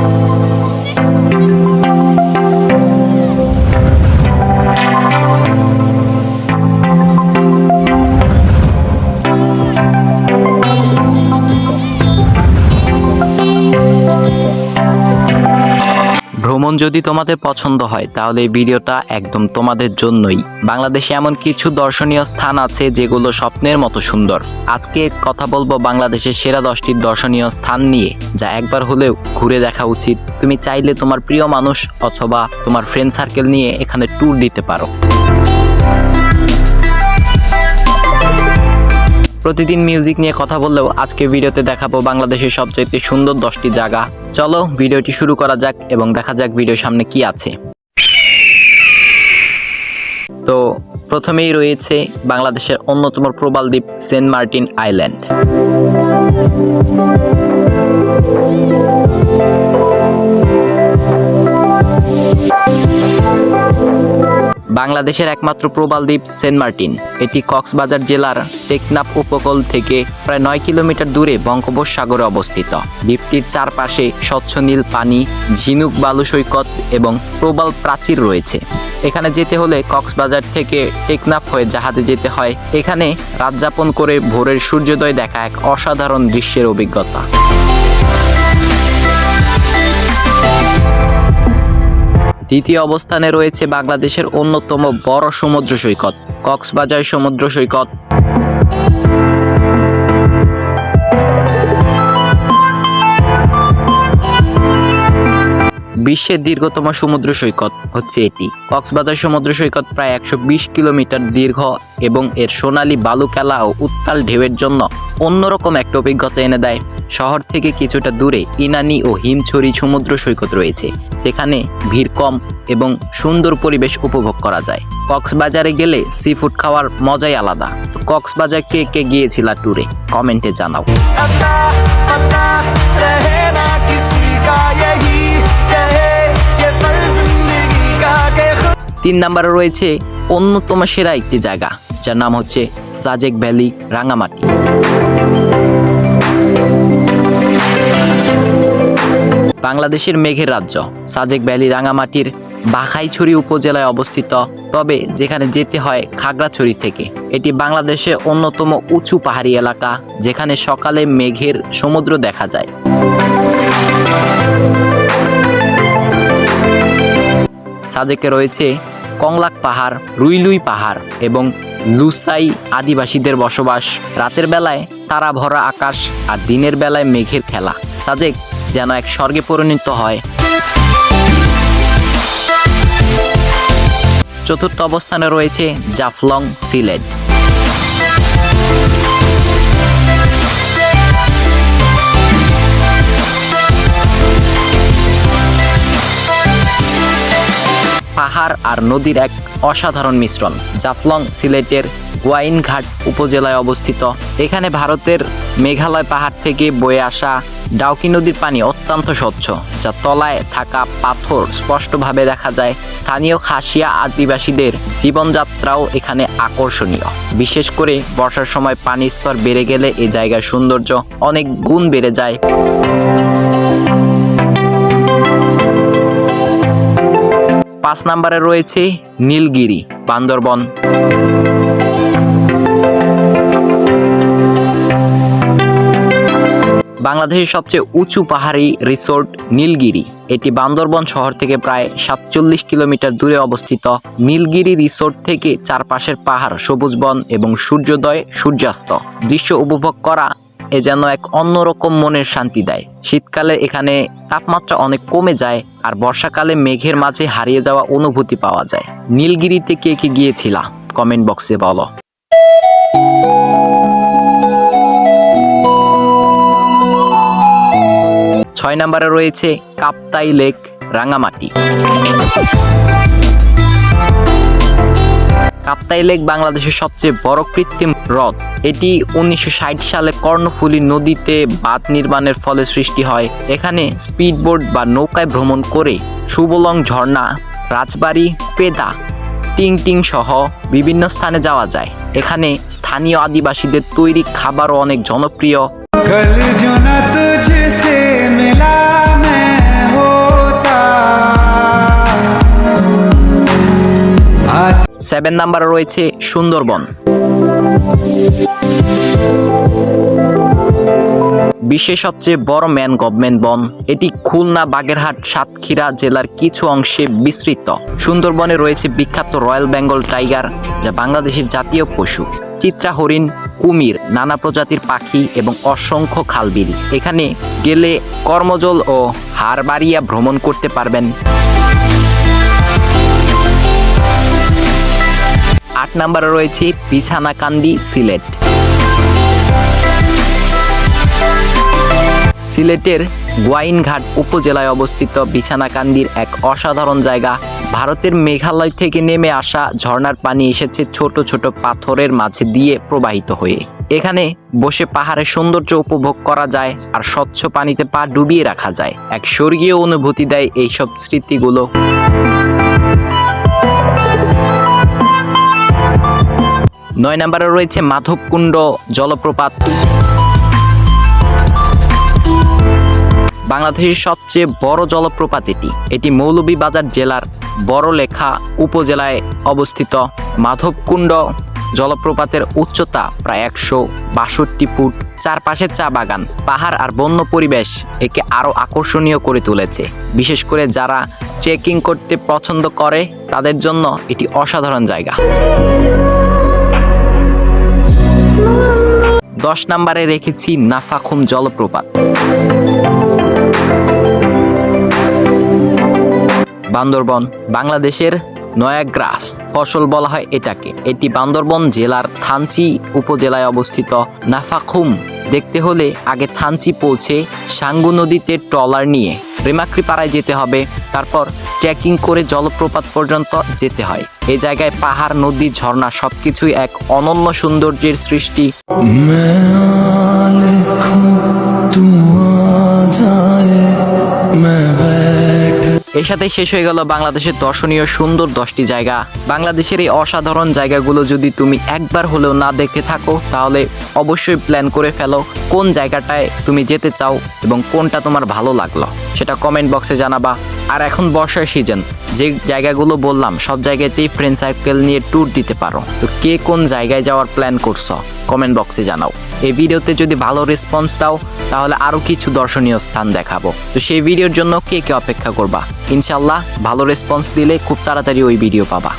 Thank you. ভ্রমণ যদি তোমাদের পছন্দ হয়, তাহলে এই ভিডিওটা একদম তোমাদের জন্যই। বাংলাদেশে এমন কিছু দর্শনীয় স্থান আছে যেগুলো স্বপ্নের মতো সুন্দর। আজকে কথা বলব বাংলাদেশের সেরা দশটি দর্শনীয় স্থান নিয়ে, যা একবার হলেও ঘুরে দেখা উচিত। তুমি চাইলে তোমার প্রিয় মানুষ অথবা তোমার ফ্রেন্ড সার্কেল নিয়ে এখানে ট্যুর দিতে পারো। প্রতিদিন মিউজিক নিয়ে কথা বললেও আজকে ভিডিওতে দেখাবো বাংলাদেশের সবচাইতে সুন্দর দশটি জায়গা। চলো ভিডিওটি শুরু করা যাক এবং দেখা যাক ভিডিও সামনে কি আছে। তো প্রথমেই রয়েছে বাংলাদেশের অন্যতম প্রবাল দ্বীপ সেন্ট মার্টিন আইল্যান্ড। বাংলাদেশের একমাত্র প্রবাল দ্বীপ সেন্ট মার্টিন। এটি কক্সবাজার জেলার টেকনাপ উপকূল থেকে প্রায় নয় কিলোমিটার দূরে বঙ্গোপসাগরে অবস্থিত। দ্বীপটির চারপাশে স্বচ্ছ নীল পানি, ঝিনুক বালু সৈকত এবং প্রবাল প্রাচীর রয়েছে। এখানে যেতে হলে কক্সবাজার থেকে টেকনাফ হয়ে জাহাজে যেতে হয়। এখানে রাত যাপন করে ভোরের সূর্যোদয় দেখা এক অসাধারণ দৃশ্যের অভিজ্ঞতা। দ্বিতীয় অবস্থানে রয়েছে বাংলাদেশের অন্যতম বড় সমুদ্র সৈকত কক্সবাজার সমুদ্র সৈকত। বিশ্বের দীর্ঘতম সমুদ্র সৈকত হচ্ছে এটি। কক্সবাজার সমুদ্র সৈকত প্রায় একশো বিশ কিলোমিটার দীর্ঘ এবং এর সোনালী বালুকেলা ও উত্তাল ঢেউয়ের জন্য অন্যরকম একটা অভিজ্ঞতা এনে দেয়। শহর থেকে কিছুটা দূরে ইনানি ও হিমছড়ি সমুদ্র সৈকত রয়েছে, যেখানে ভিড় কম এবং সুন্দর পরিবেশ উপভোগ করা যায়। কক্সবাজারে গেলে সি ফুড খাওয়ার মজাই আলাদা। কক্সবাজার কে কে গিয়েছিলা ট্যুরে কমেন্টে জানাও। তিন নম্বরে রয়েছে অন্যতম সেরা একটি জায়গা, যার নাম হচ্ছে সাজেক ভ্যালি, রাঙামাটি। বাংলাদেশের মেঘের রাজ্য, সাজেক ভ্যালি, রাঙামাটির বাখাইছড়ি উপজেলায় অবস্থিত, তবে যেখানে যেতে হয় খাগড়াছড়ি থেকে। এটি বাংলাদেশের অন্যতম উঁচু পাহাড়ি এলাকা, যেখানে সকালে মেঘের সমুদ্র দেখা যায়। সাজেকে রয়েছে কংলাক পাহাড়, রুইলুই পাহাড় এবং লুসাই আদিবাসীদের বসবাস। রাতের বেলায় তারা ভরা আকাশ আর দিনের বেলায় মেঘের খেলা। সাজেক যেন এক স্বর্গে পরিণত হয়। চতুর্থ অবস্থানে রয়েছে জাফলং সিলেট। পাহাড় আর নদীর এক অসাধারণ মিশ্রণ, জাফলং সিলেটের গোয়াইনঘাট উপজেলায় অবস্থিত। এখানে ভারতের মেঘালয় পাহাড় থেকে বয়ে আসা ডাউকি নদীর পানি অত্যন্ত স্বচ্ছ, যা তলায় থাকা পাথর স্পষ্টভাবে দেখা যায়। স্থানীয় খাসিয়া আদিবাসীদের জীবনযাত্রাও এখানে আকর্ষণীয়। বিশেষ করে বর্ষার সময় পানির স্তর বেড়ে গেলে এই জায়গার সৌন্দর্য অনেক গুণ বেড়ে যায়। পাঁচ নম্বরে রয়েছে নীলগিরি, বান্দরবন। বাংলাদেশের সবচেয়ে উঁচু পাহাড়ি রিসোর্ট নীলগিরি। এটি বান্দরবন শহর থেকে প্রায় সাতচল্লিশ কিলোমিটার দূরে অবস্থিত। নীলগিরি রিসোর্ট থেকে চারপাশের পাহাড় সবুজ বন এবং সূর্যোদয় সূর্যাস্ত। দৃশ্য উপভোগ করা এ যেন এক অন্যরকম মনের শান্তি দেয়। শীতকালে এখানে তাপমাত্রা অনেক কমে যায় আর বর্ষাকালে মেঘের মাঝে হারিয়ে যাওয়া অনুভূতি পাওয়া যায়। নীলগিরিতে কে কে গিয়েছিলা? কমেন্ট বক্সে বলো। ছয় নম্বরে রয়েছে কাপ্তাই লেক, রাঙামাটি। কাপ্তাই লেক বাংলাদেশের সবচেয়ে বড় কৃত্রিম হ্রদ। এটি উনিশশো ষাট সালে কর্ণফুলী নদীতে বাঁধ নির্মাণের ফলে সৃষ্টি হয়। এখানে স্পিডবোট বা নৌকায় ভ্রমণ করে সুবলং ঝর্ণা, রাজবাড়ি, পেদা টিং টিং সহ বিভিন্ন স্থানে যাওয়া যায়। এখানে স্থানীয় আদিবাসীদের তৈরি খাবারও অনেক জনপ্রিয়। সেভেন নাম্বারে রয়েছে সুন্দরবন। বিশ্বের সবচেয়ে বড় ম্যান গভর্নমেন্ট বন, এটি খুলনা, বাগেরহাট, সাতক্ষীরা জেলার কিছু অংশে বিস্তৃত। সুন্দরবনে রয়েছে বিখ্যাত রয়্যাল বেঙ্গল টাইগার, যা বাংলাদেশের জাতীয় পশু। চিত্রা হরিণ, কুমির, নানা প্রজাতির পাখি এবং অসংখ্য খালবিল। এখানে গেলে কর্মজল ও হারবাড়িয়া ভ্রমণ করতে পারবেন। আট নম্বরে রয়েছে বিছানাকান্দি সিলেট। সিলেটের গোয়াইনঘাট উপজেলায় অবস্থিত বিছানাকান্দির এক অসাধারণ জায়গা। ভারতের মেঘালয় থেকে নেমে আসা ঝর্ণার পানি এসেছে ছোট ছোট পাথরের মাঝে দিয়ে প্রবাহিত হয়ে। এখানে বসে পাহাড়ের সৌন্দর্য উপভোগ করা যায় আর স্বচ্ছ পানিতে পা ডুবিয়ে রাখা যায়। এক স্বর্গীয় অনুভূতি দেয় এইসব স্মৃতিগুলো। নয় নম্বরে রয়েছে মাধবকুণ্ড জলপ্রপাত। বাংলাদেশের সবচেয়ে বড় জলপ্রপাত এটি। এটি মৌলভীবাজার জেলার বড়লেখা উপজেলায় অবস্থিত। মাধবকুণ্ড জলপ্রপাতের উচ্চতা প্রায় একশো বাষট্টি ফুট, চারপাশে চা বাগান, পাহাড় আর বন্য পরিবেশ একে আরও আকর্ষণীয় করে তুলেছে। বিশেষ করে যারা ট্রেকিং করতে পছন্দ করে, তাদের জন্য এটি অসাধারণ জায়গা। দশ নম্বরে রেখেছি নাফাখুম জলপ্রপাত। বান্দরবন, বাংলাদেশের নয়াগ্রাস ফসল বলা হয় এটাকে। এটি বান্দরবন জেলার থানচি উপজেলায় অবস্থিত। নাফাখুম দেখতে হলে আগে থানচি পৌঁছে সাঙ্গু নদীতে ট্রলার নিয়ে প্রেমাক্রি পাড়ায় যেতে হবে। তারপর ট্রেকিং করে জলপ্রপাত পর্যন্ত যেতে হয়। এই জায়গায় পাহাড়, নদী, ঝর্ণা সবকিছুই এক অনন্য সৌন্দর্যের সৃষ্টি। এর সাথে শেষ হয়ে গেল বাংলাদেশের দর্শনীয় সুন্দর দশটি জায়গা। বাংলাদেশের এই অসাধারণ জায়গাগুলো যদি তুমি একবার হলেও না দেখে থাকো, তাহলে অবশ্যই প্ল্যান করে ফেলো কোন জায়গাটায় তুমি যেতে চাও এবং কোনটা তোমার ভালো লাগল। সেটা কমেন্ট বক্সে জানাবা। আর এখন বর্ষার সিজন যে জায়গাগুলো বললাম, সব জায়গাতেই ফ্রেন্ড সার্কেল নিয়ে ট্যুর দিতে পারো। তো কে কোন জায়গায় যাওয়ার প্ল্যান করছ? কমেন্ট বক্সে জানাও। এই ভিডিওতে যদি ভালো রেসপন্স দাও, তাহলে আরও কিছু দর্শনীয় স্থান দেখাবো। তো সেই ভিডিওর জন্য কে কে অপেক্ষা করবা? ইনশাল্লাহ ভালো রেসপন্স দিলে খুব তাড়াতাড়ি ওই ভিডিও পাবা।